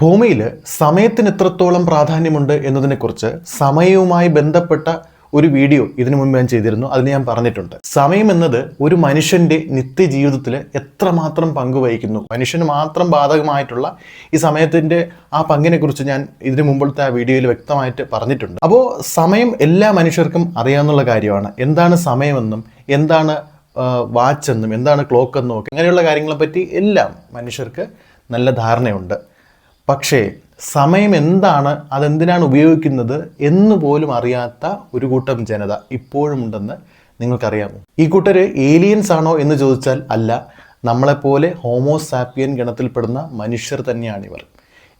ഭൂമിയിൽ സമയത്തിന് എത്രത്തോളം പ്രാധാന്യമുണ്ട് എന്നതിനെക്കുറിച്ച് സമയവുമായി ബന്ധപ്പെട്ട ഒരു വീഡിയോ ഇതിനു മുമ്പ് ഞാൻ ചെയ്തിരുന്നു. അതിന് ഞാൻ പറഞ്ഞിട്ടുണ്ട്. സമയം എന്നത് ഒരു മനുഷ്യന്റെ നിത്യജീവിതത്തിൽ എത്രമാത്രം പങ്കുവഹിക്കുന്നു. മനുഷ്യന് മാത്രം ബാധകമായിട്ടുള്ള ഈ സമയത്തിന്റെ ആ പങ്കിനെക്കുറിച്ച് ഞാൻ ഇതിനു മുമ്പത്തെ ആ വീഡിയോയിൽ വ്യക്തമായിട്ട് പറഞ്ഞിട്ടുണ്ട്. അപ്പോൾ സമയം എല്ലാ മനുഷ്യർക്കും അറിയാവുന്ന കാര്യമാണ്. എന്താണ് സമയമെന്നും എന്താണ് വാച്ച് എന്നും എന്താണ് ക്ലോക്ക് എന്നും ഒക്കെ അങ്ങനെയുള്ള കാര്യങ്ങളെ പറ്റി എല്ലാം മനുഷ്യർക്ക് നല്ല ധാരണയുണ്ട്. പക്ഷേ സമയം എന്താണ് അതെന്തിനാണ് ഉപയോഗിക്കുന്നത് എന്ന് പോലും അറിയാത്ത ഒരു കൂട്ടം ജനത ഇപ്പോഴുമുണ്ടെന്ന് നിങ്ങൾക്കറിയാമോ? ഈ കൂട്ടർ ഏലിയൻസ് ആണോ എന്ന് ചോദിച്ചാൽ അല്ല. നമ്മളെപ്പോലെ ഹോമോസാപ്പിയൻ ഗണത്തിൽപ്പെടുന്ന മനുഷ്യർ തന്നെയാണിവർ.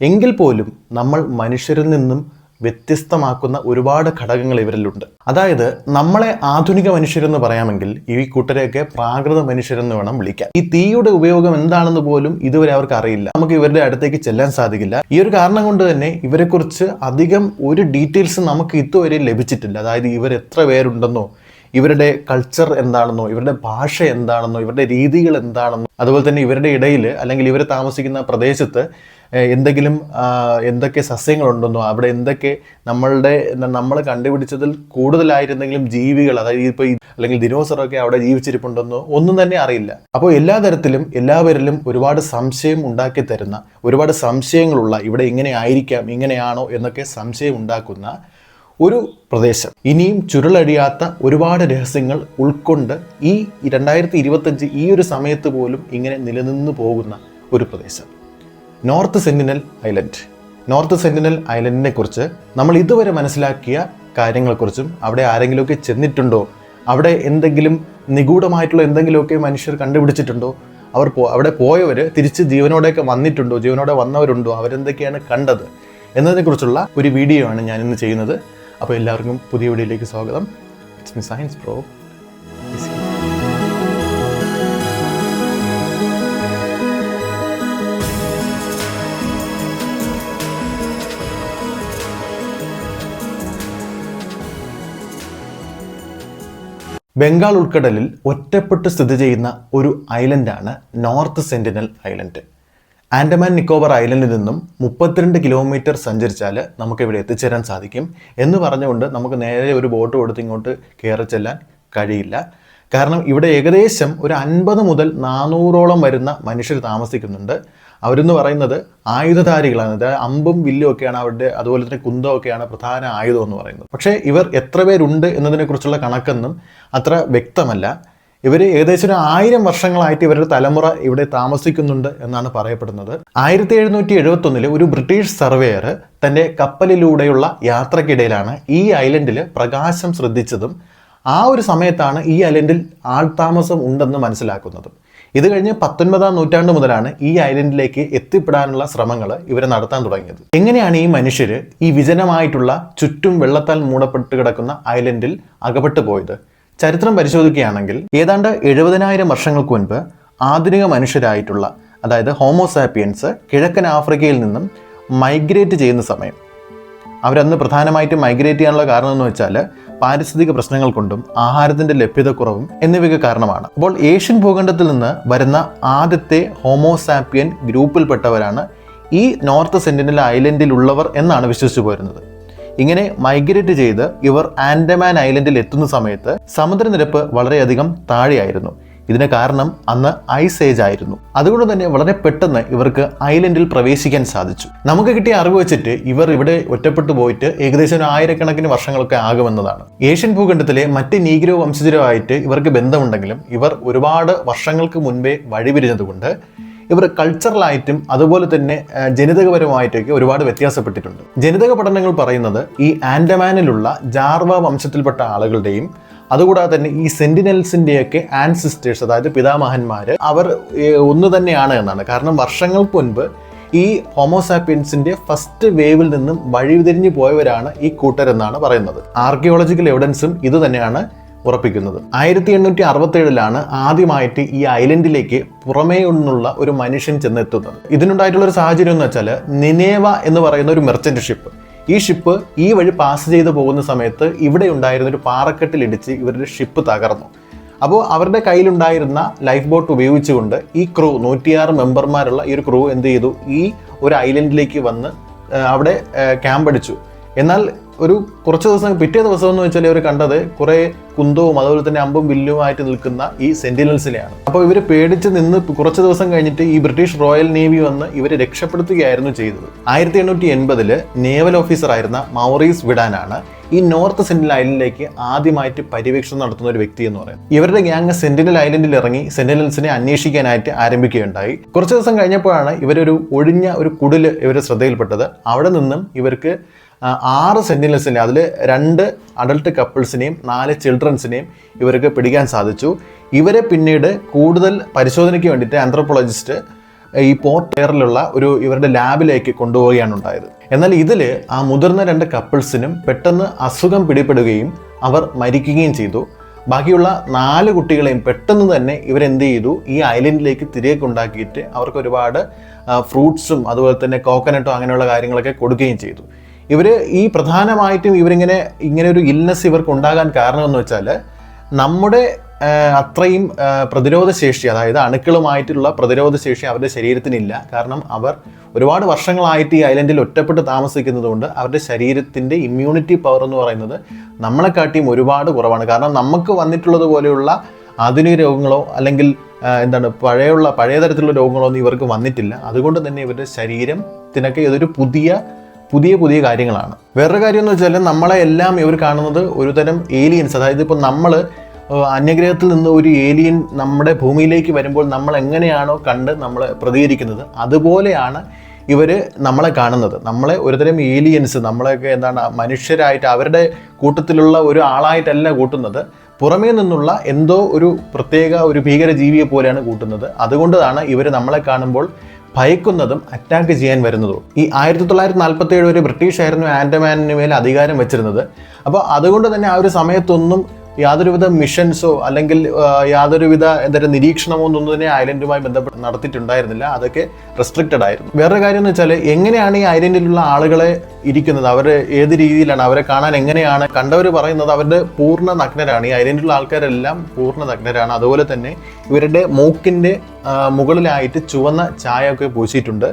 എങ്കിൽ പോലും നമ്മൾ മനുഷ്യരിൽ നിന്നും വ്യത്യസ്തമാക്കുന്ന ഒരുപാട് ഘടകങ്ങൾ ഇവരിലുണ്ട്. അതായത് നമ്മളെ ആധുനിക മനുഷ്യരെന്ന് പറയാമെങ്കിൽ ഈ കൂട്ടരെയൊക്കെ പ്രാകൃത മനുഷ്യരെന്ന് വേണം വിളിക്കാൻ. ഈ തീയുടെ ഉപയോഗം എന്താണെന്ന് പോലും ഇതുവരെ അവർക്ക് അറിയില്ല. നമുക്ക് ഇവരുടെ അടുത്തേക്ക് ചെല്ലാൻ സാധിക്കില്ല. ഈ ഒരു കാരണം കൊണ്ട് തന്നെ ഇവരെക്കുറിച്ച് അധികം ഒരു ഡീറ്റെയിൽസ് നമുക്ക് ഇതുവരെ ലഭിച്ചിട്ടില്ല. അതായത് ഇവർ എത്ര പേരുണ്ടെന്നോ ഇവരുടെ കൾച്ചർ എന്താണെന്നോ ഇവരുടെ ഭാഷ എന്താണെന്നോ ഇവരുടെ രീതികൾ എന്താണെന്നോ അതുപോലെ തന്നെ ഇവരുടെ ഇടയിൽ അല്ലെങ്കിൽ ഇവർ താമസിക്കുന്ന പ്രദേശത്ത് എന്തെങ്കിലും എന്തൊക്കെ സസ്യങ്ങളുണ്ടെന്നോ അവിടെ എന്തൊക്കെ നമ്മളുടെ നമ്മൾ കണ്ടുപിടിച്ചതിൽ കൂടുതലായിരുന്നെങ്കിലും ജീവികൾ അതായത് ഇപ്പോൾ അല്ലെങ്കിൽ ദിനോസറൊക്കെ അവിടെ ജീവിച്ചിരിപ്പുണ്ടെന്നോ ഒന്നും തന്നെ അറിയില്ല. അപ്പോൾ എല്ലാ തരത്തിലും എല്ലാവരിലും ഒരുപാട് സംശയം ഉണ്ടാക്കി തരുന്ന ഒരുപാട് സംശയങ്ങളുള്ള ഇവിടെ ഇങ്ങനെ ആയിരിക്കാം ഇങ്ങനെയാണോ എന്നൊക്കെ സംശയം ഉണ്ടാക്കുന്ന ഒരു പ്രദേശം. ഇനിയും ചുരുളഴിയാത്ത ഒരുപാട് രഹസ്യങ്ങൾ ഉൾക്കൊണ്ട് ഈ രണ്ടായിരത്തി ഇരുപത്തഞ്ച് ഈ ഒരു സമയത്ത് പോലും ഇങ്ങനെ നിലനിന്ന് പോകുന്ന ഒരു പ്രദേശം. North Sentinel Island. North Sentinel ഐലൻഡിനെ കുറിച്ച് നമ്മൾ ഇതുവരെ മനസ്സിലാക്കിയ കാര്യങ്ങളെക്കുറിച്ചും അവിടെ ആരെങ്കിലുമൊക്കെ ചെന്നിട്ടുണ്ടോ? അവിടെ എന്തെങ്കിലും നിഗൂഢമായിട്ടുള്ള എന്തെങ്കിലുമൊക്കെ മനുഷ്യർ കണ്ടുപിടിച്ചിട്ടുണ്ടോ? അവർ പോ അവിടെ പോയവർ തിരിച്ച് ജീവനോടെയൊക്കെ വന്നിട്ടുണ്ടോ? ജീവനോടെ വന്നവരുണ്ടോ? അവരെന്തൊക്കെയാണ് കണ്ടത്? എന്നതിനെക്കുറിച്ചുള്ള ഒരു വീഡിയോ ആണ് ഞാനിന്ന് ചെയ്യുന്നത്. അപ്പോൾ എല്ലാവർക്കും പുതിയ വീഡിയോയിലേക്ക് സ്വാഗതം. It's me science pro Bengal ഉൾക്കടലിൽ ഒറ്റപ്പെട്ട് സ്ഥിതി ചെയ്യുന്ന ഒരു ഐലൻഡാണ് North Sentinel Island. Andaman Nicobar ഐലൻഡിൽ നിന്നും മുപ്പത്തിരണ്ട് കിലോമീറ്റർ സഞ്ചരിച്ചാൽ നമുക്ക് ഇവിടെ എത്തിച്ചേരാൻ സാധിക്കും എന്ന് പറഞ്ഞുകൊണ്ട് നമുക്ക് നേരെ ഒരു ബോട്ട് കൊടുത്ത് ഇങ്ങോട്ട് കയറി ചെല്ലാൻ കഴിയില്ല. കാരണം ഇവിടെ ഏകദേശം ഒരു അൻപത് മുതൽ നാനൂറോളം വരുന്ന മനുഷ്യർ താമസിക്കുന്നുണ്ട്. അവരെന്ന് പറയുന്നത് ആയുധധാരികളാണ്. അതായത് അമ്പും വില്ലും ഒക്കെയാണ് അവരുടെ അതുപോലെ തന്നെ കുന്തം ഒക്കെയാണ് പ്രധാന ആയുധം എന്ന് പറയുന്നത്. പക്ഷേ ഇവർ എത്ര പേരുണ്ട് എന്നതിനെക്കുറിച്ചുള്ള കണക്കെന്നും അത്ര വ്യക്തമല്ല. ഇവർ ഏകദേശം ഒരു ആയിരം വർഷങ്ങളായിട്ട് ഇവരുടെ തലമുറ ഇവിടെ താമസിക്കുന്നുണ്ട് എന്നാണ് പറയപ്പെടുന്നത്. ആയിരത്തി എഴുന്നൂറ്റി എഴുപത്തൊന്നിൽ ഒരു ബ്രിട്ടീഷ് സർവേയർ തന്റെ കപ്പലിലൂടെയുള്ള യാത്രക്കിടയിലാണ് ഈ ഐലൻഡിൽ പ്രകാശം ശ്രദ്ധിച്ചതും ആ ഒരു സമയത്താണ് ഈ ഐലൻഡിൽ ആൾതാമസം ഉണ്ടെന്ന് മനസ്സിലാക്കുന്നത്. ഇത് കഴിഞ്ഞ് പത്തൊൻപതാം നൂറ്റാണ്ട് മുതലാണ് ഈ ഐലൻഡിലേക്ക് എത്തിപ്പെടാനുള്ള ശ്രമങ്ങൾ ഇവർ നടത്താൻ തുടങ്ങിയത്. എങ്ങനെയാണ് ഈ മനുഷ്യർ ഈ വിജനമായിട്ടുള്ള ചുറ്റും വെള്ളത്താൽ മൂടപ്പെട്ട് കിടക്കുന്ന ഐലൻഡിൽ അകപ്പെട്ടു പോയത്? ചരിത്രം പരിശോധിക്കുകയാണെങ്കിൽ ഏതാണ്ട് എഴുപതിനായിരം വർഷങ്ങൾക്ക് മുൻപ് ആധുനിക മനുഷ്യരായിട്ടുള്ള അതായത് ഹോമോസാപ്പിയൻസ് കിഴക്കൻ ആഫ്രിക്കയിൽ നിന്നും മൈഗ്രേറ്റ് ചെയ്യുന്ന സമയം. അവരന്ന് പ്രധാനമായിട്ടും മൈഗ്രേറ്റ് ചെയ്യാനുള്ള കാരണം എന്ന് വെച്ചാൽ പാരിസ്ഥിതിക പ്രശ്നങ്ങൾ കൊണ്ടും ആഹാരത്തിന്റെ ലഭ്യതക്കുറവും എന്നിവയ്ക്ക് കാരണമാണ്. അപ്പോൾ ഏഷ്യൻ ഭൂഖണ്ഡത്തിൽ നിന്ന് വരുന്ന ആദ്യത്തെ ഹോമോസാപ്പിയൻ ഗ്രൂപ്പിൽപ്പെട്ടവരാണ് ഈ നോർത്ത് സെന്റിനൽ ഐലൻഡിലുള്ളവർ എന്നാണ് വിശ്വസിച്ചു പോരുന്നത്. ഇങ്ങനെ മൈഗ്രേറ്റ് ചെയ്ത് ഇവർ ആൻഡമാൻ ഐലൻഡിൽ എത്തുന്ന സമയത്ത് സമുദ്രനിരപ്പ് വളരെയധികം താഴെയായിരുന്നു. ഇതിന് കാരണം അന്ന് ഐസ് ഏജ് ആയിരുന്നു. അതുകൊണ്ട് തന്നെ വളരെ പെട്ടെന്ന് ഇവർക്ക് ഐലൻഡിൽ പ്രവേശിക്കാൻ സാധിച്ചു. നമുക്ക് കിട്ടിയ അറിവ് വെച്ചിട്ട് ഇവർ ഇവിടെ ഒറ്റപ്പെട്ടു പോയിട്ട് ഏകദേശം ആയിരക്കണക്കിന് വർഷങ്ങളൊക്കെ ആകുമെന്നതാണ്. ഏഷ്യൻ ഭൂഖണ്ഡത്തിലെ മറ്റ് നീഗ്രോ വംശജരുമായിട്ട് ഇവർക്ക് ബന്ധമുണ്ടെങ്കിലും ഇവർ ഒരുപാട് വർഷങ്ങൾക്ക് മുൻപേ വഴിപിരിഞ്ഞതുകൊണ്ട് ഇവർ കൾച്ചറലായിട്ടും അതുപോലെ തന്നെ ജനിതകപരമായിട്ടൊക്കെ ഒരുപാട് വ്യത്യാസപ്പെട്ടിട്ടുണ്ട്. ജനിതക പഠനങ്ങൾ പറയുന്നത് ഈ ആൻഡമാനിലുള്ള ജാർവ വംശത്തിൽപ്പെട്ട ആളുകളുടെയും അതുകൂടാതെ തന്നെ ഈ സെന്റിനൽസിന്റെയൊക്കെ ആൻസിസ്റ്റേഴ്സ് അതായത് പിതാമഹന്മാർ അവർ ഒന്ന് തന്നെയാണ് എന്നാണ്. കാരണം വർഷങ്ങൾക്ക് മുൻപ് ഈ ഹോമോസാപ്പിയൻസിന്റെ ഫസ്റ്റ് വേവിൽ നിന്നും വഴിതിരിഞ്ഞു പോയവരാണ് ഈ കൂട്ടരെന്നാണ് പറയുന്നത്. ആർക്കിയോളജിക്കൽ എവിഡൻസും ഇത് തന്നെയാണ് ഉറപ്പിക്കുന്നത്. ആയിരത്തി എണ്ണൂറ്റി അറുപത്തി ഏഴിലാണ് ആദ്യമായിട്ട് ഈ ഐലൻഡിലേക്ക് പുറമേ നിന്നുള്ള ഒരു മനുഷ്യൻ ചെന്നെത്തുന്നത്. ഇതിനുണ്ടായിട്ടുള്ള ഒരു സാഹചര്യം എന്ന് വെച്ചാൽ നിനേവ എന്ന് പറയുന്ന ഒരു മെർച്ചന്റ് ഷിപ്പ് ഈ ഷിപ്പ് ഈ വഴി പാസ് ചെയ്ത് പോകുന്ന സമയത്ത് ഇവിടെ ഉണ്ടായിരുന്ന ഒരു പാറക്കെട്ടിലിടിച്ച് ഇവരുടെ ഷിപ്പ് തകർന്നു. അപ്പോൾ അവരുടെ കയ്യിലുണ്ടായിരുന്ന ലൈഫ് ബോട്ട് ഉപയോഗിച്ചുകൊണ്ട് ഈ ക്രൂ നൂറ്റിയാറ് മെമ്പർമാരുള്ള ഈ ഒരു ക്രൂ എന്ത് ചെയ്തു? ഈ ഒരു ഐലൻഡിലേക്ക് വന്ന് അവിടെ ക്യാമ്പ് അടിച്ചു. എന്നാൽ ഒരു കുറച്ച് ദിവസം പിറ്റേ ദിവസം എന്ന് വെച്ചാൽ ഇവർ കണ്ടത് കുറേ കുന്തവും അതുപോലെ തന്നെ അമ്പും വില്ലുമായിട്ട് നിൽക്കുന്ന ഈ സെന്റിനൽസിനെയാണ് അപ്പോൾ ഇവർ പേടിച്ച് നിന്ന് കുറച്ച് ദിവസം കഴിഞ്ഞിട്ട് ഈ ബ്രിട്ടീഷ് റോയൽ നേവി വന്ന് ഇവരെ രക്ഷപ്പെടുത്തുകയായിരുന്നു ചെയ്തത്. ആയിരത്തി എണ്ണൂറ്റി എൺപതിൽ നേവൽ ഓഫീസർ ആയിരുന്ന മൗറീസ് വിടാനാണ് ഈ നോർത്ത് സെന്റിനൽ ഐലൻഡിലേക്ക് ആദ്യമായിട്ട് പര്യവേക്ഷണം നടത്തുന്ന ഒരു വ്യക്തി എന്ന് പറയുന്നത്. ഇവരുടെ ഗ്യാങ് സെന്റിനൽ ഐലൻഡിൽ ഇറങ്ങി സെന്റിനൽസിനെ അന്വേഷിക്കാനായിട്ട് ആരംഭിക്കുകയുണ്ടായി. കുറച്ച് ദിവസം കഴിഞ്ഞപ്പോഴാണ് ഇവരൊരു ഒഴിഞ്ഞ ഒരു കുടിൽ ഇവരുടെ ശ്രദ്ധയിൽപ്പെട്ടത്. അവിടെ നിന്നും ഇവർക്ക് ആറ് സെന്റിനൽസിനെ അതിൽ രണ്ട് അഡൾട്ട് കപ്പിൾസിനെയും നാല് ചിൽഡ്രൻസിനെയും ഇവർക്ക് പിടിക്കാൻ സാധിച്ചു. ഇവരെ പിന്നീട് കൂടുതൽ പരിശോധനയ്ക്ക് വേണ്ടിയിട്ട് ആന്ത്രോപോളജിസ്റ്റ് ഈ പോർട്ട് എയറിലുള്ള ഒരു ഇവരുടെ ലാബിലേക്ക് കൊണ്ടുപോവുകയാണ് ഉണ്ടായത്. എന്നാൽ ഇതിൽ ആ മുതിർന്ന രണ്ട് കപ്പിൾസിനും പെട്ടെന്ന് അസുഖം പിടിപെടുകയും അവർ മരിക്കുകയും ചെയ്തു. ബാക്കിയുള്ള നാല് കുട്ടികളെയും പെട്ടെന്ന് തന്നെ ഇവരെന്ത് ചെയ്തു? ഈ ഐലൻഡിലേക്ക് തിരികെ കൊണ്ടാക്കിയിട്ട് അവർക്ക് ഒരുപാട് ഫ്രൂട്ട്സും അതുപോലെ തന്നെ കോക്കനട്ടോ അങ്ങനെയുള്ള കാര്യങ്ങളൊക്കെ കൊടുക്കുകയും ചെയ്തു. ഇവർ ഈ പ്രധാനമായിട്ടും ഇവരിങ്ങനെ ഇങ്ങനെ ഒരു ഇൽനെസ് ഇവർക്ക് ഉണ്ടാകാൻ കാരണമെന്ന് വെച്ചാൽ നമ്മുടെ അത്രയും പ്രതിരോധ ശേഷി അതായത് അണുക്കളുമായിട്ടുള്ള പ്രതിരോധ ശേഷി അവരുടെ ശരീരത്തിനില്ല. കാരണം അവർ ഒരുപാട് വർഷങ്ങളായിട്ട് ഈ ഐലൻഡിൽ ഒറ്റപ്പെട്ട് താമസിക്കുന്നതുകൊണ്ട് അവരുടെ ശരീരത്തിന്റെ ഇമ്മ്യൂണിറ്റി പവർ എന്ന് പറയുന്നത് നമ്മളെക്കാട്ടിയും ഒരുപാട് കുറവാണ്. കാരണം നമുക്ക് വന്നിട്ടുള്ളത് പോലെയുള്ള ആധുനിക രോഗങ്ങളോ അല്ലെങ്കിൽ എന്താണ് പഴയുള്ള പഴയ തരത്തിലുള്ള രോഗങ്ങളോ ഒന്നും ഇവർക്ക് വന്നിട്ടില്ല. അതുകൊണ്ട് തന്നെ ഇവരുടെ ശരീരത്തിനൊക്കെ ഇതൊരു പുതിയ പുതിയ പുതിയ കാര്യങ്ങളാണ്. വേറൊരു കാര്യം എന്ന് വെച്ചാൽ നമ്മളെ എല്ലാം ഇവർ കാണുന്നത് ഒരു തരം ഏലിയൻസ് അതായത് ഇപ്പോൾ നമ്മൾ അന്യഗ്രഹത്തിൽ നിന്ന് ഒരു ഏലിയൻ നമ്മുടെ ഭൂമിയിലേക്ക് വരുമ്പോൾ നമ്മൾ എങ്ങനെയാണോ കണ്ട് നമ്മൾ പ്രതികരിക്കുന്നത്. അതുപോലെയാണ് ഇവർ നമ്മളെ കാണുന്നത്. നമ്മളെ ഒരുതരം ഏലിയൻസ് നമ്മളെയൊക്കെ എന്താണ് മനുഷ്യരായിട്ട് അവരുടെ കൂട്ടത്തിലുള്ള ഒരു ആളായിട്ടല്ല കൂട്ടുന്നത്. പുറമേ നിന്നുള്ള എന്തോ ഒരു പ്രത്യേക ഒരു ഭീകര ജീവിയെ പോലെയാണ് കൂട്ടുന്നത്. അതുകൊണ്ടാണ് ഇവർ നമ്മളെ കാണുമ്പോൾ ഭയക്കുന്നതും അറ്റാക്ക് ചെയ്യാൻ വരുന്നതും. ഈ ആയിരത്തി തൊള്ളായിരത്തി നാൽപ്പത്തി ഏഴ് വരെ ബ്രിട്ടീഷായിരുന്നു ആൻഡമാനിന് മേൽ അധികാരം വെച്ചിരുന്നത്. അപ്പോൾ അതുകൊണ്ട് തന്നെ ആ ഒരു സമയത്തൊന്നും യാതൊരുവിധ മിഷൻസോ അല്ലെങ്കിൽ യാതൊരുവിധ എന്തായാലും നിരീക്ഷണമോ ഒന്നും തന്നെ ഐലൻഡുമായി ബന്ധപ്പെട്ട് നടത്തിയിട്ടുണ്ടായിരുന്നില്ല. അതൊക്കെ റെസ്ട്രിക്റ്റഡ് ആയിരുന്നു. വേറൊരു കാര്യം എന്ന് വെച്ചാൽ എങ്ങനെയാണ് ഈ ഐലൻഡിലുള്ള ആളുകളെ ഇരിക്കുന്നത്? അവർ ഏത് രീതിയിലാണ്? അവരെ കാണാൻ എങ്ങനെയാണ്? കണ്ടവർ പറയുന്നത് അവരുടെ പൂർണ നഗ്നരാണ്. ഈ ഐലൻഡിലുള്ള ആൾക്കാരെല്ലാം പൂർണ നഗ്നരാണ്. അതുപോലെ തന്നെ ഇവരുടെ മൂക്കിന്റെ മുകളിലായിട്ട് ചുവന്ന ചായ ഒക്കെ പൂശിയിട്ടുണ്ട്.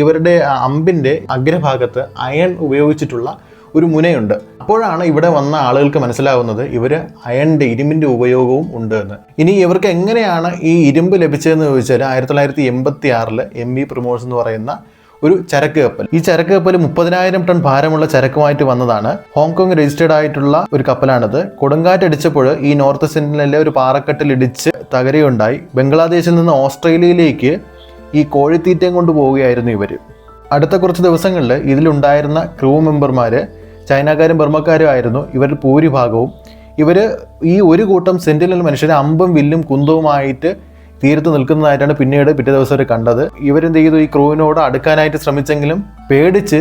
ഇവരുടെ അമ്പിന്റെ അഗ്രഭാഗത്ത് അയൺ ഉപയോഗിച്ചിട്ടുള്ള ഒരു മുനയുണ്ട്. അപ്പോഴാണ് ഇവിടെ വന്ന ആളുകൾക്ക് മനസ്സിലാവുന്നത് ഇവർ അയണിന്റെ ഇരുമ്പിന്റെ ഉപയോഗവും ഉണ്ട് എന്ന്. ഇനി ഇവർക്ക് എങ്ങനെയാണ് ഈ ഇരുമ്പ് ലഭിച്ചതെന്ന് ചോദിച്ചാൽ ആയിരത്തി തൊള്ളായിരത്തി എൺപത്തി ആറിൽ എം പ്രമോസ് എന്ന് പറയുന്ന ഒരു ചരക്ക് കപ്പൽ. ഈ ചരക്ക് കപ്പൽ മുപ്പതിനായിരം ടൺ ഭാരമുള്ള ചരക്കുമായിട്ട് വന്നതാണ്. ഹോങ്കോങ് രജിസ്റ്റേർഡ് ആയിട്ടുള്ള ഒരു കപ്പലാണിത്. കൊടുങ്കാറ്റടിച്ചപ്പോൾ ഈ നോർത്ത് സെന്റിനലിലെ ഒരു പാറക്കെട്ടിൽ ഇടിച്ച് തകരുകയുണ്ടായി. ബംഗ്ലാദേശിൽ നിന്ന് ഓസ്ട്രേലിയയിലേക്ക് ഈ കോഴിത്തീറ്റയും കൊണ്ട് പോവുകയായിരുന്നു ഇവർ അടുത്ത കുറച്ച് ദിവസങ്ങളിൽ ഇതിലുണ്ടായിരുന്ന ക്രൂ മെമ്പർമാർ ചൈനക്കാരും ബർമ്മക്കാരും ആയിരുന്നു. ഇവരിൽ ഭൂരിഭാഗവും. ഇവർ ഈ ഒരു കൂട്ടം സെന്റിനൽ മനുഷ്യരെ അമ്പും വില്ലും കുന്തവുമായിട്ട് തീരത്ത് നിൽക്കുന്നതായിട്ടാണ് പിന്നീട് പിറ്റേ ദിവസം അവർ കണ്ടത്. ഇവരെന്ത് ചെയ്തു? ഈ ക്രൂവിനോട് അടുക്കാനായിട്ട് ശ്രമിച്ചെങ്കിലും പേടിച്ച്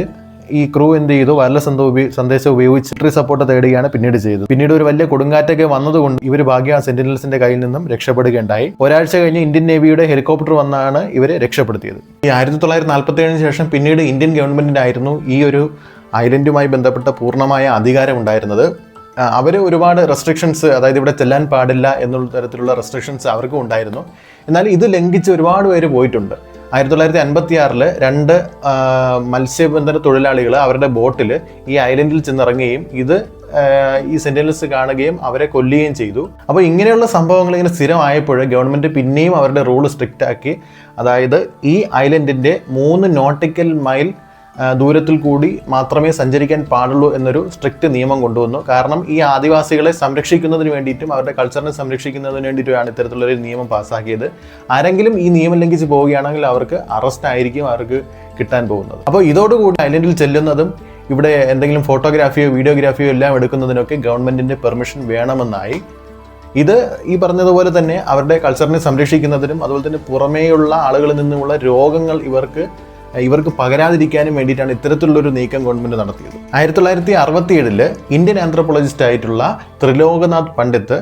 ഈ ക്രൂ എന്ത് ചെയ്തു? വല്ല എന്തോ സന്ദേശം ഉപയോഗിച്ച് ട്രീ സപ്പോർട്ട് തേടുകയാണ് പിന്നീട് ചെയ്തു പിന്നീട് ഒരു വലിയ കൊടുങ്കാറ്റൊക്കെ വന്നതുകൊണ്ട് ഇവർ ഭാഗ്യ സെന്റിനൽസിന്റെ കയ്യിൽ നിന്നും രക്ഷപ്പെടുകയുണ്ടായി. ഒരാഴ്ച കഴിഞ്ഞ് ഇന്ത്യൻ നേവിയുടെ ഹെലികോപ്റ്റർ വന്നാണ് ഇവരെ രക്ഷപ്പെടുത്തിയത്. ഈ ആയിരത്തി തൊള്ളായിരത്തി നാൽപ്പത്തി ഏഴിന് ശേഷം പിന്നീട് ഇന്ത്യൻ ഗവൺമെന്റിന്റെ ആയിരുന്നു ഈ ഒരു ഐലൻഡുമായി ബന്ധപ്പെട്ട പൂർണമായ അധികാരം ഉണ്ടായിരുന്നത് അവർ ഒരുപാട് റെസ്ട്രിക്ഷൻസ് അതായത് ഇവിടെ ചെല്ലാൻ പാടില്ല എന്നുള്ള തരത്തിലുള്ള റെസ്ട്രിക്ഷൻസ് അവർക്കും ഉണ്ടായിരുന്നു. എന്നാൽ ഇത് ലംഘിച്ച് ഒരുപാട് പേര് പോയിട്ടുണ്ട്. ആയിരത്തി തൊള്ളായിരത്തി അൻപത്തി ആറിൽ രണ്ട് മത്സ്യബന്ധന തൊഴിലാളികൾ അവരുടെ ബോട്ടിൽ ഈ ഐലൻഡിൽ ചെന്നിറങ്ങുകയും ഇത് ഈ സെന്റിനൽസ് കാണുകയും അവരെ കൊല്ലുകയും ചെയ്തു. അപ്പോൾ ഇങ്ങനെയുള്ള സംഭവങ്ങൾ ഇങ്ങനെ സ്ഥിരമായപ്പോൾ ഗവൺമെന്റ് പിന്നെയും അവരുടെ റൂൾ സ്ട്രിക്റ്റ് ആക്കി. അതായത് ഈ ഐലൻഡിന്റെ മൂന്ന് നോട്ടിക്കൽ മൈൽ ദൂരത്തിൽ കൂടി മാത്രമേ സഞ്ചരിക്കാൻ പാടുള്ളൂ എന്നൊരു സ്ട്രിക്റ്റ് നിയമം കൊണ്ടുവന്നു. കാരണം ഈ ആദിവാസികളെ സംരക്ഷിക്കുന്നതിന് വേണ്ടിയിട്ടും അവരുടെ കൾച്ചറിനെ സംരക്ഷിക്കുന്നതിന് വേണ്ടിയിട്ടുമാണ് ഇത്തരത്തിലുള്ളൊരു നിയമം പാസ്സാക്കിയത്. ആരെങ്കിലും ഈ നിയമം ലംഘിച്ച് പോവുകയാണെങ്കിൽ അവർക്ക് അറസ്റ്റ് ആയിരിക്കും അവർക്ക് കിട്ടാൻ പോകുന്നത്. അപ്പോൾ ഇതോടുകൂടി ഐലൻഡിൽ ചെല്ലുന്നതും ഇവിടെ എന്തെങ്കിലും ഫോട്ടോഗ്രാഫിയോ വീഡിയോഗ്രാഫിയോ എല്ലാം എടുക്കുന്നതിനൊക്കെ ഗവൺമെന്റിന്റെ പെർമിഷൻ വേണമെന്നായി. ഇത് ഈ പറഞ്ഞതുപോലെ തന്നെ അവരുടെ കൾച്ചറിനെ സംരക്ഷിക്കുന്നതിനും അതുപോലെ തന്നെ പുറമേയുള്ള ആളുകളിൽ നിന്നുമുള്ള രോഗങ്ങൾ ഇവർക്ക് ഇവർക്ക് പകരാതിരിക്കാനും വേണ്ടിയിട്ടാണ് ഇത്തരത്തിലുള്ളൊരു നീക്കം ഗവൺമെന്റ് നടത്തിയത്. ആയിരത്തി തൊള്ളായിരത്തി അറുപത്തി ഏഴിൽ ഇന്ത്യൻ ആന്ത്രോപോളജിസ്റ്റ് ആയിട്ടുള്ള ത്രിലോകനാഥ് പണ്ഡിത്ത്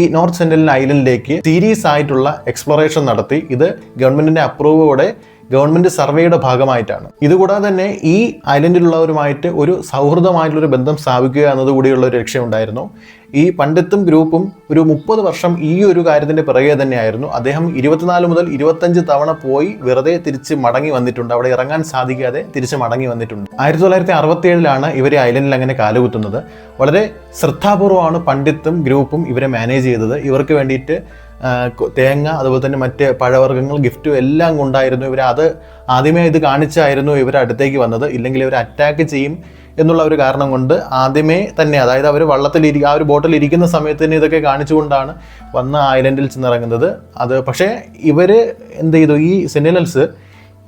ഈ നോർത്ത് സെൻട്രൽ ഐലൻഡിലേക്ക് സീരിയസ് ആയിട്ടുള്ള എക്സ്പ്ലോറേഷൻ നടത്തി. ഇത് ഗവൺമെന്റിന്റെ അപ്രൂവോടെ ഗവൺമെന്റ് സർവേയുടെ ഭാഗമായിട്ടാണ്. ഇതുകൂടാതെ തന്നെ ഈ ഐലൻഡിലുള്ളവരുമായിട്ട് ഒരു സൗഹൃദമായിട്ടുള്ളൊരു ബന്ധം സ്ഥാപിക്കുക എന്നതുകൂടിയുള്ള ഒരു ലക്ഷ്യമുണ്ടായിരുന്നു. ഈ പണ്ഡിത്തും ഗ്രൂപ്പും ഒരു മുപ്പത് വർഷം ഈ ഒരു കാര്യത്തിന്റെ പിറകെ തന്നെയായിരുന്നു. അദ്ദേഹം ഇരുപത്തിനാല് മുതൽ ഇരുപത്തഞ്ച് തവണ പോയി വെറുതെ തിരിച്ച് മടങ്ങി വന്നിട്ടുണ്ട്. അവിടെ ഇറങ്ങാൻ സാധിക്കാതെ തിരിച്ച് മടങ്ങി വന്നിട്ടുണ്ട്. ആയിരത്തി തൊള്ളായിരത്തി അറുപത്തി ഏഴിലാണ് ഇവർ ഐലൻഡിൽ അങ്ങനെ കാലുകുത്തുന്നത്. വളരെ ശ്രദ്ധാപൂർവമാണ് പണ്ഡിത്തും ഗ്രൂപ്പും ഇവരെ മാനേജ് ചെയ്തത്. ഇവർക്ക് വേണ്ടിയിട്ട് തേങ്ങ അതുപോലെ തന്നെ മറ്റ് പഴവർഗങ്ങൾ ഗിഫ്റ്റും എല്ലാം കൊണ്ടായിരുന്നു ഇവർ അത് ആദ്യമേ ഇത് കാണിച്ചായിരുന്നു ഇവർ അടുത്തേക്ക് വന്നത്. ഇല്ലെങ്കിൽ ഇവർ അറ്റാക്ക് ചെയ്യും എന്നുള്ള ഒരു കാരണം കൊണ്ട് ആദ്യമേ തന്നെ അതായത് അവർ വള്ളത്തിൽ ഇരി- ആ ഒരു ബോട്ടിൽ ഇരിക്കുന്ന സമയത്ത് തന്നെ ഇതൊക്കെ കാണിച്ചുകൊണ്ടാണ് വന്ന് ഐലൻഡിൽ ചെന്നിറങ്ങുന്നത്. അത് പക്ഷേ ഇവർ എന്ത് ചെയ്തു? ഈ സെന്റിനൽസ്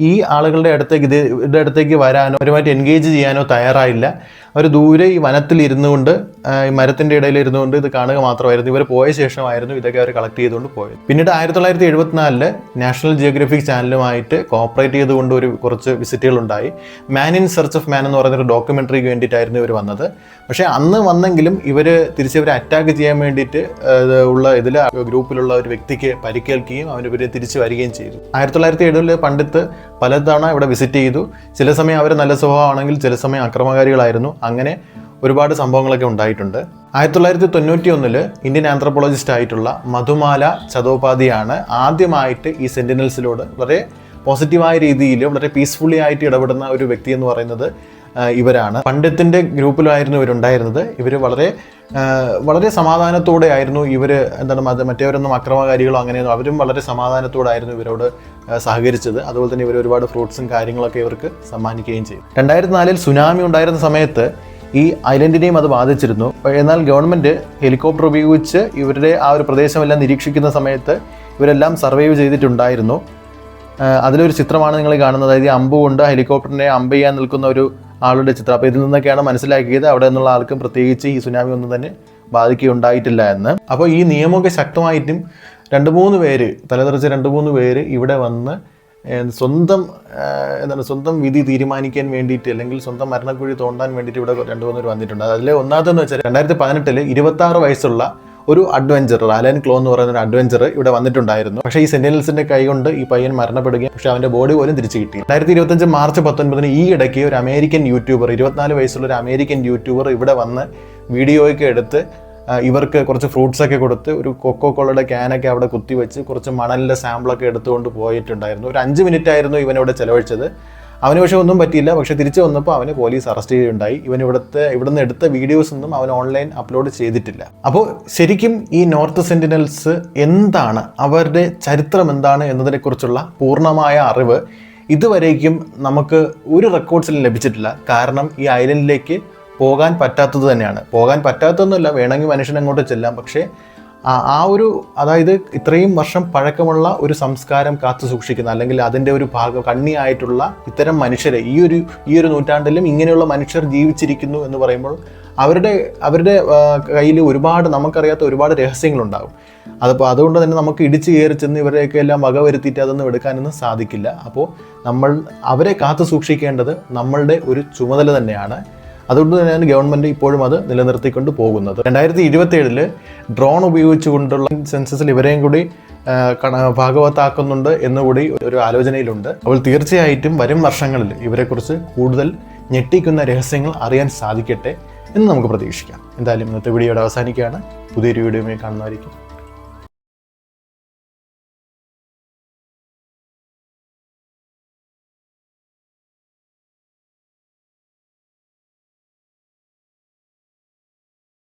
ഈ ആളുകളുടെ അടുത്തേക്ക് ഇത് ഇവരുടെ അടുത്തേക്ക് വരാനോ അവരുമായിട്ട് എൻഗേജ് ചെയ്യാനോ തയ്യാറായില്ല. അവർ ദൂരെ ഈ വനത്തിൽ ഇരുന്നുകൊണ്ട് കൊണ്ട് ഈ മരത്തിന്റെ ഇടയിൽ ഇരുന്നുകൊണ്ട് ഇത് കാണുക മാത്രമായിരുന്നു. ഇവർ പോയ ശേഷമായിരുന്നു ഇതൊക്കെ അവർ കളക്ട് ചെയ്തുകൊണ്ട് പോയത്. പിന്നീട് ആയിരത്തി തൊള്ളായിരത്തി എഴുപത്തിനാലിൽ നാഷണൽ ജിയോഗ്രഫിക് ചാനലുമായിട്ട് കോപ്പറേറ്റ് ചെയ്തുകൊണ്ട് ഒരു കുറച്ച് വിസിറ്റുകൾ ഉണ്ടായി. Man in search of man എന്ന് പറയുന്ന ഒരു ഡോക്യുമെന്ററിക്ക് വേണ്ടിയിട്ടായിരുന്നു ഇവർ വന്നത്. പക്ഷേ അന്ന് വന്നെങ്കിലും ഇവർ തിരിച്ചവരെ അറ്റാക്ക് ചെയ്യാൻ വേണ്ടിയിട്ട് ഉള്ള ഇതിൽ ഗ്രൂപ്പിലുള്ള ഒരു വ്യക്തിക്ക് പരിക്കേൽക്കുകയും അവൻ ഇവർ തിരിച്ചു വരികയും ചെയ്തു. ആയിരത്തി തൊള്ളായിരത്തി എഴുപതിൽ പണ്ഡിത്ത് പലതവണ ഇവിടെ വിസിറ്റ് ചെയ്തു. ചില സമയം അവർ നല്ല സ്വഭാവമാണെങ്കിൽ ചില സമയം അക്രമകാരികളായിരുന്നു. അങ്ങനെ ഒരുപാട് സംഭവങ്ങളൊക്കെ ഉണ്ടായിട്ടുണ്ട്. ആയിരത്തി തൊള്ളായിരത്തി തൊണ്ണൂറ്റി ഒന്നിൽ ഇന്ത്യൻ ആന്ത്രപ്പോളജിസ്റ്റ് ആയിട്ടുള്ള മധുമാല ചതോപാധിയാണ് ആദ്യമായിട്ട് ഈ സെന്റിനൽസിലോട് വളരെ പോസിറ്റീവായ രീതിയിൽ വളരെ പീസ്ഫുള്ളി ആയിട്ട് ഇടപെടുന്ന ഒരു വ്യക്തി എന്ന് പറയുന്നത് ഇവരാണ്. പണ്ഡിത്തിന്റെ ഗ്രൂപ്പിലായിരുന്നു ഇവരുണ്ടായിരുന്നത്. ഇവർ വളരെ വളരെ സമാധാനത്തോടെ ആയിരുന്നു ഇവർ എന്താണ് മറ്റേവരൊന്നും അക്രമകാരികളോ അങ്ങനെയൊന്നും അവരും വളരെ സമാധാനത്തോടെ ആയിരുന്നു ഇവരോട് സഹകരിച്ചത്. അതുപോലെ തന്നെ ഇവർ ഒരുപാട് ഫ്രൂട്ട്സും കാര്യങ്ങളൊക്കെ ഇവർക്ക് സമ്മാനിക്കുകയും ചെയ്തു. രണ്ടായിരത്തി നാലിൽ സുനാമി ഉണ്ടായിരുന്ന സമയത്ത് ഈ ഐലൻഡിനെയും അത് ബാധിച്ചിരുന്നു. എന്നാൽ ഗവൺമെന്റ് ഹെലികോപ്റ്റർ ഉപയോഗിച്ച് ഇവരുടെ ആ ഒരു പ്രദേശമെല്ലാം നിരീക്ഷിക്കുന്ന സമയത്ത് ഇവരെല്ലാം സർവൈവ് ചെയ്തിട്ടുണ്ടായിരുന്നു. അതിലൊരു ചിത്രമാണ് നിങ്ങൾ കാണുന്നത്. അതായത് അമ്പ് കൊണ്ട് ഹെലികോപ്റ്ററിനെ അമ്പ് ചെയ്യാൻ നിൽക്കുന്ന ഒരു ആളുടെ ചിത്രം. അപ്പോൾ ഇതിൽ നിന്നൊക്കെയാണ് മനസ്സിലാക്കിയത്. അവിടെ നിന്നുള്ള ആൾക്കും പ്രത്യേകിച്ച് ഈ സുനാമി ഒന്നും തന്നെ ബാധിക്കുകയുണ്ടായിട്ടില്ല എന്ന്. അപ്പോൾ ഈ നിയമമൊക്കെ ശക്തമായിട്ടും രണ്ട് മൂന്ന് പേര് തലതെറിച്ച രണ്ട് മൂന്ന് പേര് ഇവിടെ വന്ന് സ്വന്തം എന്താണ് സ്വന്തം വിധി തീരുമാനിക്കാൻ വേണ്ടിയിട്ട് അല്ലെങ്കിൽ സ്വന്തം മരണക്കുഴി തോണ്ടാൻ വേണ്ടിയിട്ട് ഇവിടെ രണ്ടു മൂന്ന് പേര് വന്നിട്ടുണ്ട്. അതിൽ ഒന്നാമതെന്ന് വെച്ചാൽ രണ്ടായിരത്തി പതിനെട്ടിൽ ഇരുപത്താറ് വയസ്സുള്ള ഒരു അഡ്വഞ്ചർ അലൻ ക്ലോ എന്ന് പറയുന്ന ഒരു അഡ്വഞ്ചർ ഇവിടെ വന്നിട്ടുണ്ടായിരുന്നു. പക്ഷേ ഈ സെന്റിനൽസിന്റെ കൈ കൊണ്ട് ഈ പയ്യൻ മരണപ്പെടുകയും പക്ഷേ അവന്റെ ബോഡി പോലും തിരിച്ചു കിട്ടി. രണ്ടായിരത്തി ഇരുപത്തഞ്ച് മാർച്ച് പത്തൊൻപതിന് ഈ ഇടയ്ക്ക് ഒരു അമേരിക്കൻ യൂട്യൂബർ ഇരുപത്തിനാല് വയസ്സുള്ള ഒരു അമേരിക്കൻ യൂട്യൂബർ ഇവിടെ വന്ന് വീഡിയോയൊക്കെ എടുത്ത് ഇവർക്ക് കുറച്ച് ഫ്രൂട്ട്സ് ഒക്കെ കൊടുത്ത് ഒരു കൊക്കോ കോളയുടെ ക്യാനൊക്കെ അവിടെ കുത്തിവെച്ച് കുറച്ച് മണലിന്റെ സാമ്പിളൊക്കെ എടുത്തുകൊണ്ട് പോയിട്ടുണ്ടായിരുന്നു. ഒരു അഞ്ച് മിനിറ്റ് ആയിരുന്നു ഇവൻ ഇവിടെ ചെലവഴിച്ചത്. അവന് പക്ഷേ ഒന്നും പറ്റിയില്ല. പക്ഷേ തിരിച്ചു വന്നപ്പോൾ അവനെ പോലീസ് അറസ്റ്റ് ചെയ്യുകയുണ്ടായി. ഇവൻ ഇവിടുത്തെ ഇവിടുന്ന് എടുത്ത വീഡിയോസ് ഒന്നും അവൻ ഓൺലൈൻ അപ്ലോഡ് ചെയ്തിട്ടില്ല. അപ്പോൾ ശരിക്കും ഈ നോർത്ത് സെന്റിനൽസ് എന്താണ്? അവരുടെ ചരിത്രം എന്താണ് എന്നതിനെക്കുറിച്ചുള്ള പൂർണമായ അറിവ് ഇതുവരേക്കും നമുക്ക് ഒരു റെക്കോർഡ്സിലും ലഭിച്ചിട്ടില്ല. കാരണം ഈ ഐലൻഡിലേക്ക് പോകാൻ പറ്റാത്തത് തന്നെയാണ്. പോകാൻ പറ്റാത്തതൊന്നുമല്ല. വേണമെങ്കിൽ മനുഷ്യൻ അങ്ങോട്ട് ചെല്ലാം. പക്ഷേ ആ- ഒരു അതായത് ഇത്രയും വർഷം പഴക്കമുള്ള ഒരു സംസ്കാരം കാത്തു സൂക്ഷിക്കുന്ന അല്ലെങ്കിൽ അതിന്റെ ഒരു ഭാഗം കണ്ണിയായിട്ടുള്ള ഇത്തരം മനുഷ്യരെ ഈ ഒരു ഈ ഒരു നൂറ്റാണ്ടിലും ഇങ്ങനെയുള്ള മനുഷ്യർ ജീവിച്ചിരിക്കുന്നു എന്ന് പറയുമ്പോൾ അവരുടെ അവരുടെ കയ്യിൽ ഒരുപാട് നമുക്കറിയാത്ത ഒരുപാട് രഹസ്യങ്ങളുണ്ടാകും. അതിപ്പോൾ അതുകൊണ്ട് തന്നെ നമുക്ക് ഇടിച്ചു കയറി ചെന്ന് ഇവരെയൊക്കെ എല്ലാം വക വരുത്തിയിട്ട് അതൊന്നും എടുക്കാനൊന്നും സാധിക്കില്ല. അപ്പോൾ നമ്മൾ അവരെ കാത്തു സൂക്ഷിക്കേണ്ടത് നമ്മളുടെ ഒരു ചുമതല തന്നെയാണ്. അതുകൊണ്ട് തന്നെയാണ് ഗവൺമെന്റ് ഇപ്പോഴും അത് നിലനിർത്തിക്കൊണ്ട് പോകുന്നത്. രണ്ടായിരത്തി ഇരുപത്തി ഏഴിൽ ഡ്രോൺ ഉപയോഗിച്ചുകൊണ്ടുള്ള സെൻസസിൽ ഇവരെയും കൂടി ഭാഗവത്താക്കുന്നുണ്ട് എന്നുകൂടി ഒരു ആലോചനയിലുണ്ട്. അപ്പോൾ തീർച്ചയായിട്ടും വരും വർഷങ്ങളിൽ ഇവരെക്കുറിച്ച് കൂടുതൽ ഞെട്ടിക്കുന്ന രഹസ്യങ്ങൾ അറിയാൻ സാധിക്കട്ടെ എന്ന് നമുക്ക് പ്രതീക്ഷിക്കാം. എന്തായാലും ഇന്നത്തെ വീഡിയോയുടെ അവസാനിക്കുകയാണ്. പുതിയൊരു വീഡിയോയുമായി കാണുന്നതായിരിക്കും